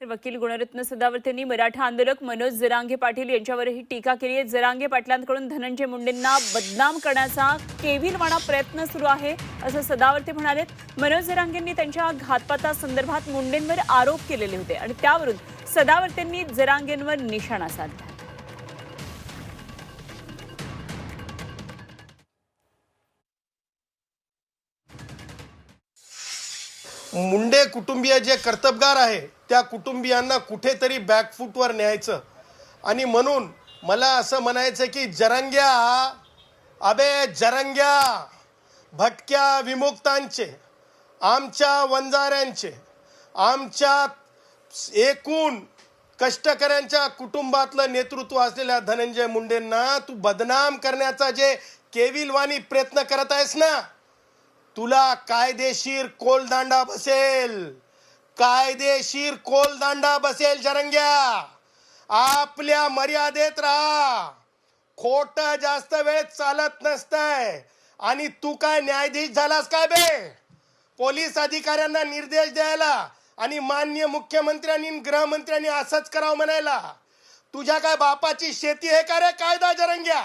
तर वकील गुणरत्न सदावर्त यांनी मराठा आंदोलक मनोज जरांगे पाटील यांच्यावरही टीका केली आहे. जरांगे पाटलांकडून धनंजय मुंडेंना बदनाम करण्याचा केविलवाणा प्रयत्न सुरू आहे असं सदावर्ते म्हणाले. मनोज जरांगेंनी त्यांच्या घातपातासंदर्भात मुंडेंवर आरोप केलेले होते आणि त्यावरून सदावर्तेंनी जरांगेंवर निशाणा साधला. मुंडे कुटुंबीय जे कर्तबगार आहे त्या कुटुंबियांना कुठेतरी बॅकफूटवर न्यायचं. आणि म्हणून मला असं म्हणायचं की जरंग्या अबे जरंग्या भटक्या विमुक्तांचे आमच्या वंजाऱ्यांचे आमच्या एकूण कष्टकऱ्यांच्या कुटुंबातलं नेतृत्व असलेल्या धनंजय मुंडेंना तू बदनाम करण्याचा जे केविलवाणी प्रयत्न करत आहेस ना तुला कायदेशीर कोलदांडा बसेल. कायदेशीर कोलदांडा बसेल जरंग्या. आपल्या मर्यादेत राहा. खोट जास्त वेळ चालत नसतंय. आणि तू काय न्यायाधीश झालास काय बे? पोलीस अधिकाऱ्यांना निर्देश द्यायला आणि मान्य मुख्यमंत्र्यांनी गृहमंत्र्यांनी असंच करावं म्हणायला. तुझ्या काय बापाची शेती आहे का रे? कायदा जरंग्या?